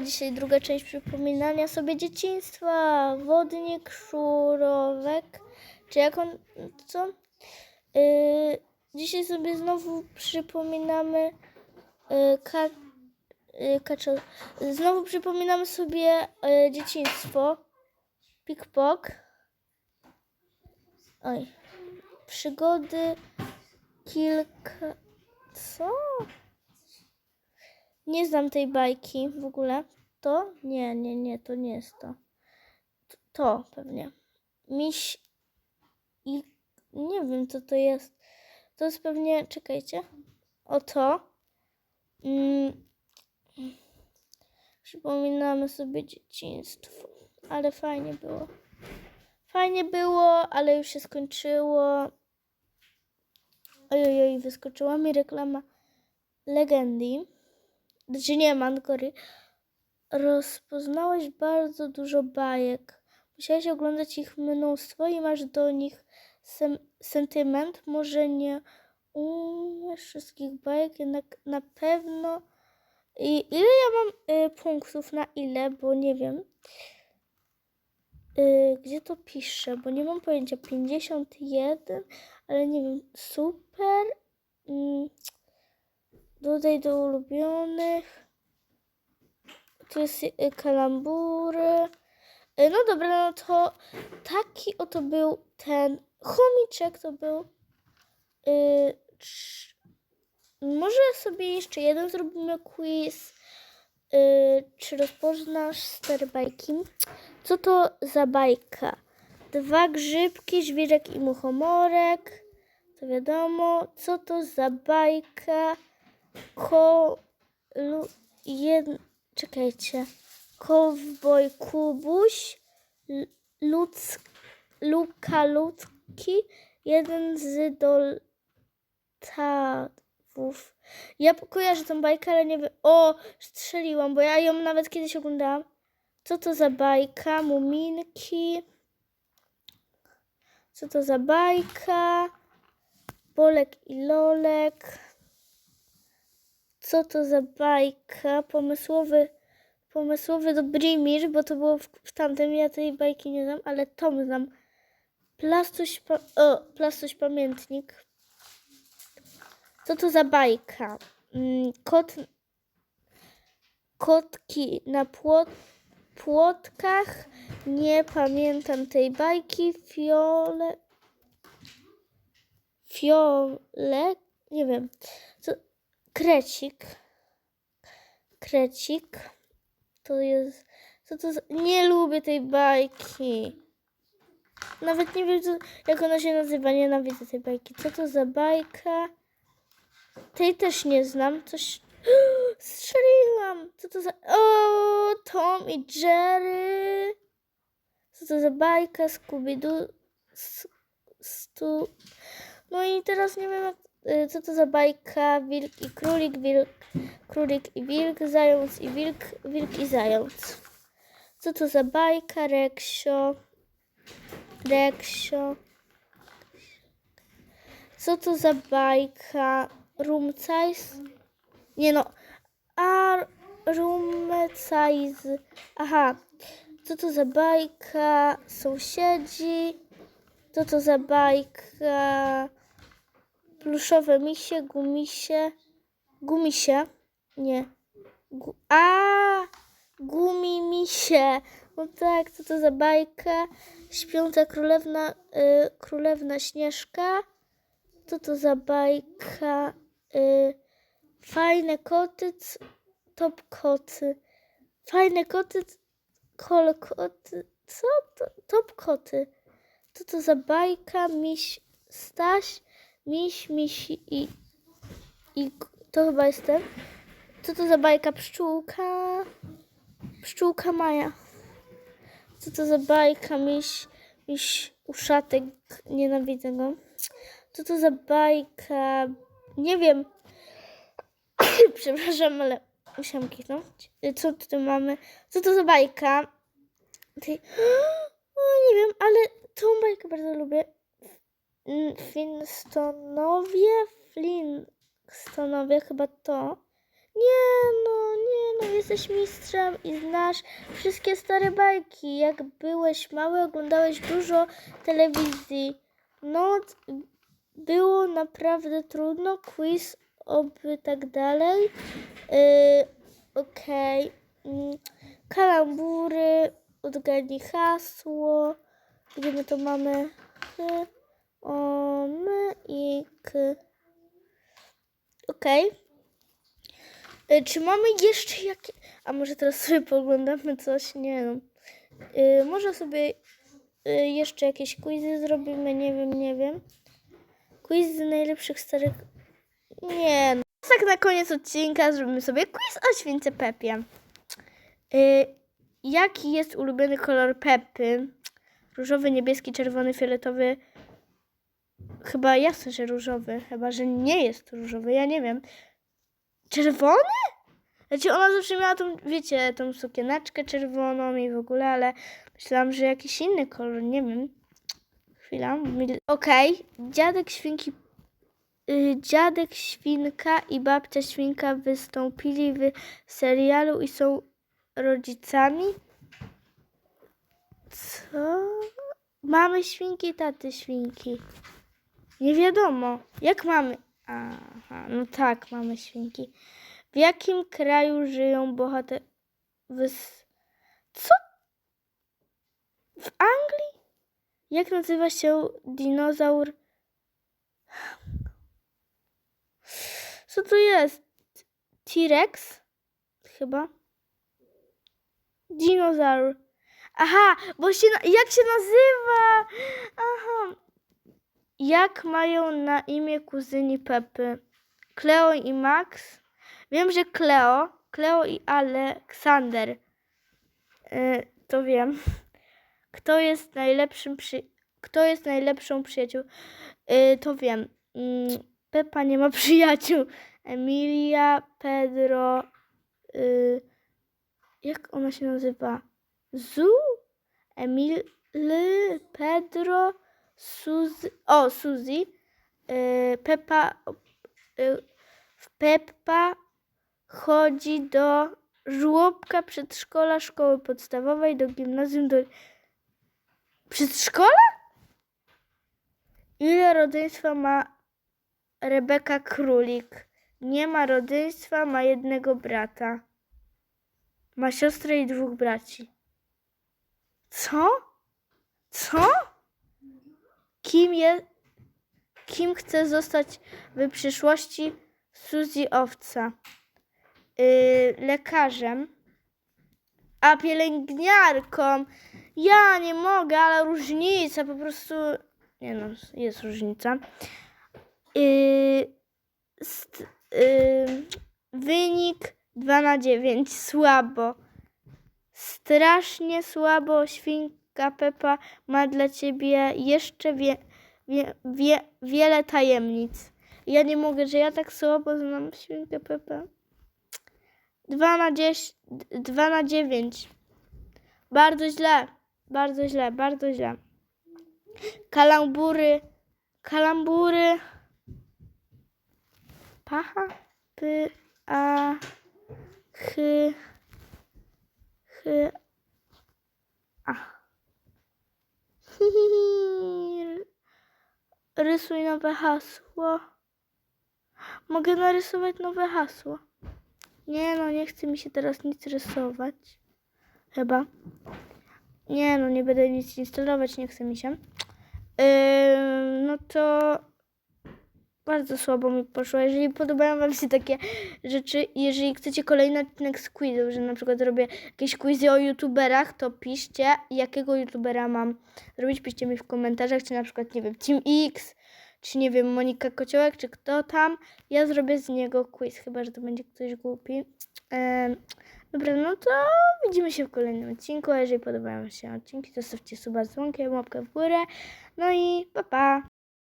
Dzisiaj druga część przypominania sobie dzieciństwa. Wodnik, szurowek. Czy jak on. Co? Yy, dzisiaj sobie znowu przypominamy. Yy, ka, yy, kaczo, znowu przypominamy sobie yy, dzieciństwo. Pikpok. Oj. Przygody. Kilka. Co? Nie znam tej bajki w ogóle. To? Nie, nie, nie, to nie jest to. To, pewnie. Miś i nie wiem co to jest. To jest pewnie, czekajcie. O to. Mm. Przypominamy sobie dzieciństwo. Ale fajnie było. Fajnie było, ale już się skończyło. Ojoj, wyskoczyła mi reklama Legendy. Znaczy nie, Mangory. Rozpoznałeś bardzo dużo bajek. Musiałeś oglądać ich mnóstwo i masz do nich sentyment. Może nie umiesz wszystkich bajek, jednak na pewno. I ile ja mam y, punktów na ile, bo nie wiem. Y, gdzie to piszę? Bo nie mam pojęcia. 51, ale nie wiem. Super. Mm. Dodaj do ulubionych. Tu jest y, kalambury. Y, No dobra, no to taki oto był ten chomiczek, to był. y, Może sobie jeszcze jeden zrobimy quiz. Czy rozpoznasz stare bajki? Co to za bajka? Dwa grzybki, żwirek i muchomorek. To wiadomo. Co to za bajka? Ko... Lu, jed, czekajcie. Kowboj Kubuś, Luc, Luka Ludzki, jeden z Doltawów. Ja kojarzę tą bajkę, ale nie wiem. O, strzeliłam, bo ja ją nawet kiedyś oglądałam. Co to za bajka? Muminki. Co to za bajka? Bolek i Lolek. Co to za bajka? Pomysłowy, pomysłowy Dobrimir, bo to było w, w tamtym, ja tej bajki nie znam, ale Tom znam. Plastuś, o, Plastuś Pamiętnik. Co to za bajka? Mm, Kot, kotki na płot, płotkach. Nie pamiętam tej bajki. Fiole, fiole, nie wiem. Co, Krecik. Krecik. To jest. Co to za... Nie lubię tej bajki. Nawet nie wiem, co, jak ona się nazywa. Nienawidzę tej bajki. Co to za bajka? Tej też nie znam. Coś. Strzeliłam. Co to za. O, Tom i Jerry. Co to za bajka? Scooby-Doo. Stu. No i teraz nie wiem, jak co to za bajka, wilk i królik, wilk, królik i wilk, zając i wilk, wilk i zając. Co to za bajka, Reksio, Reksio. Co to za bajka, Rumcajs? Nie no, a Rumcajs. Aha, co to za bajka, sąsiedzi? Co to za bajka? Pluszowe misie, gumisie, gumisie, nie, Gu, a gumimisie, no tak, co to za bajka, śpiąca królewna, y, królewna Śnieżka, co to za bajka, y, fajne koty, top koty, fajne koty, kol koty, co to, top koty, co to za bajka, miś Staś, Miś, miś i, i to chyba jestem. Co to za bajka? Pszczółka. Pszczółka Maja. Co to za bajka? Miś, miś uszatek. Nienawidzę go. Co to za bajka? Nie wiem. Przepraszam, ale musiałam kichnąć. Co tu mamy? Co to za bajka? Ty... O, nie wiem, ale tą bajkę bardzo lubię. Mm, Flintstonowie, chyba to. Nie no, nie no, jesteś mistrzem i znasz wszystkie stare bajki. Jak byłeś mały, oglądałeś dużo telewizji. No, było naprawdę trudno, quiz, oby tak dalej. Yy, Okej. Mm, Kalambury, odgadnij hasło. Gdzie my to mamy? H, o, my i. Okej. Y, Czy mamy jeszcze jakie... A może teraz sobie poglądamy coś? Nie no. Y, może sobie y, jeszcze jakieś quizy zrobimy, nie wiem, nie wiem. Quiz z najlepszych starych... Nie no. Tak na koniec odcinka zrobimy sobie quiz o śwince Pepie. Y, jaki jest ulubiony kolor Pepy? Różowy, niebieski, czerwony, fioletowy. Chyba jasne, że różowy. Chyba, że nie jest różowy. Ja nie wiem. Czerwony? Znaczy ona zawsze miała tą, wiecie, tą sukieneczkę czerwoną i w ogóle, ale myślałam, że jakiś inny kolor, nie wiem. Chwila. Okej, dziadek świnki, y, dziadek świnka i babcia świnka wystąpili w serialu i są rodzicami. Co? Mamy świnki, taty świnki. Nie wiadomo. Jak mamy? Aha, no tak, mamy świnki. W jakim kraju żyją bohater... Wys... Co? W Anglii? Jak nazywa się dinozaur? Co to jest? T-Rex? Chyba. Dinozaur. Aha, bo się... Jak się nazywa? Aha. Jak mają na imię kuzyni Pepy? Cleo i Max? Wiem, że Cleo, Cleo i Aleksander. Y, to wiem. Kto jest najlepszym przy... Kto jest najlepszą przyjaciół? Y, to wiem. Mm, Pepa nie ma przyjaciół. Emilia, Pedro. Y, jak ona się nazywa? Zu? Emil, Pedro, Suzy. O, Suzy. Y, Pepa. Y, Peppa chodzi do żłobka, przedszkola, szkoły podstawowej, do gimnazjum, do... Przedszkola? Ile rodzeństwa ma Rebeka Królik? Nie ma rodzeństwa, ma jednego brata. Ma siostrę i dwóch braci. Co? Co? Kim jest... Kim chce zostać w przyszłości Suzy Owca? Yy, lekarzem, a pielęgniarką. Ja nie mogę, ale różnica po prostu. Nie no, jest różnica. Yy, st, yy, wynik 2 na 9. Słabo. Strasznie słabo. Pepa ma dla ciebie jeszcze wie, wie, wie, wiele tajemnic. Ja nie mogę, że ja tak słabo znam świnkę Pepę. 2 na 10, 2 na 9. Bardzo źle, bardzo źle, bardzo źle. Kalambury, kalambury. Pacha, py, a, chy, chy, a. Rysuj nowe hasło. Mogę narysować nowe hasło. Nie no, nie chce mi się teraz nic rysować. Chyba. Nie no, nie będę nic instalować, nie chce mi się. Yy, no to bardzo słabo mi poszło. Jeżeli podobają Wam się takie rzeczy, jeżeli chcecie kolejny odcinek z quizów, że na przykład robię jakieś quizy o youtuberach, to piszcie, jakiego youtubera mam zrobić. Piszcie mi w komentarzach, czy na przykład, nie wiem, Team X, czy nie wiem, Monika Kociołek, czy kto tam. Ja zrobię z niego quiz, chyba że to będzie ktoś głupi. Em, dobra, no to widzimy się w kolejnym odcinku. A jeżeli podobają się odcinki, to zostawcie suba z dzwonkiem, łapkę w górę. No i pa pa!